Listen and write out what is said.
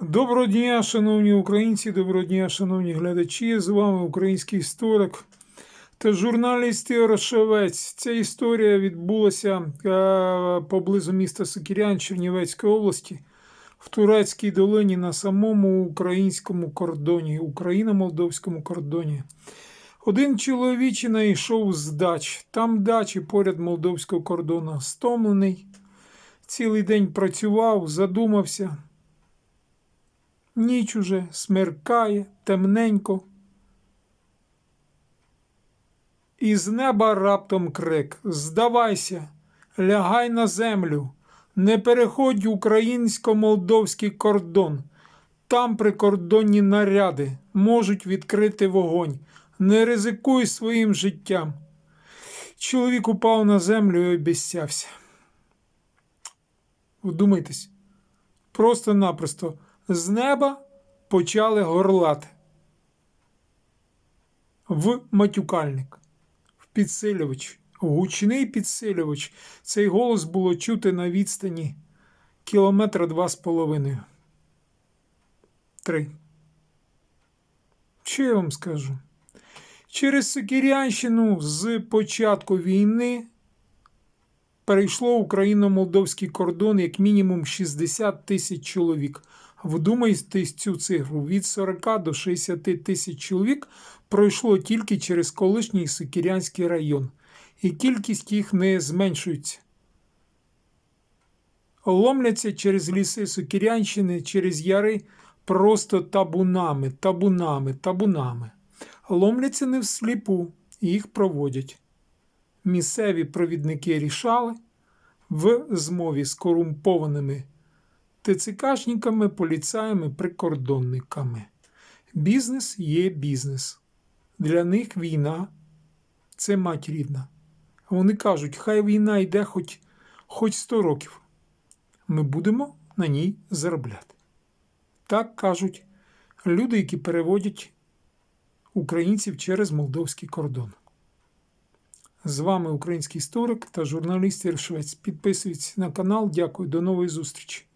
Доброго дня, шановні українці, доброго дня, шановні глядачі. З вами український історик та журналіст Ігор Шевець. Ця історія відбулася е, поблизу міста Сокірян Чернівецької області в Турецькій долині на самому українському кордоні, Україно-молдовському кордоні. Один чоловічина йшов з дач. Там дачі поряд молдовського кордону. Стомлений. Цілий день працював, задумався. Ніч уже смеркає, темненько. І з неба раптом крик Здавайся, лягай на землю, не переходь українсько-молдовський кордон. Там прикордонні наряди можуть відкрити вогонь. Не ризикуй своїм життям. Чоловік упав на землю і обіцявся. Вдумайтесь, просто-напросто з неба почали горлати. В матюкальник, в підсилювач, гучний підсилювач. Цей голос було чути на відстані кілометра два з половиною. Три. Що я вам скажу? Через Сокірянщину з початку війни перейшло Україно-молдовський кордон як мінімум 60 тисяч чоловік. Вдумайтесь цю цифру: від 40 до 60 тисяч чоловік пройшло тільки через колишній Сокірянський район, і кількість їх не зменшується. Ломляться через ліси Сокірянщини, через яри просто табунами, табунами, табунами. Ломляться не всліпу, їх проводять. Місцеві провідники рішали в змові з корумпованими ТЦКшниками, поліцаями, прикордонниками. Бізнес є бізнес. Для них війна це мать рідна. Вони кажуть, хай війна йде хоч, хоч 100 років. Ми будемо на ній заробляти. Так кажуть люди, які переводять українців через молдовський кордон. З вами український історик та журналіст Ір Швець. Підписуйтесь на канал. Дякую, до нової зустрічі.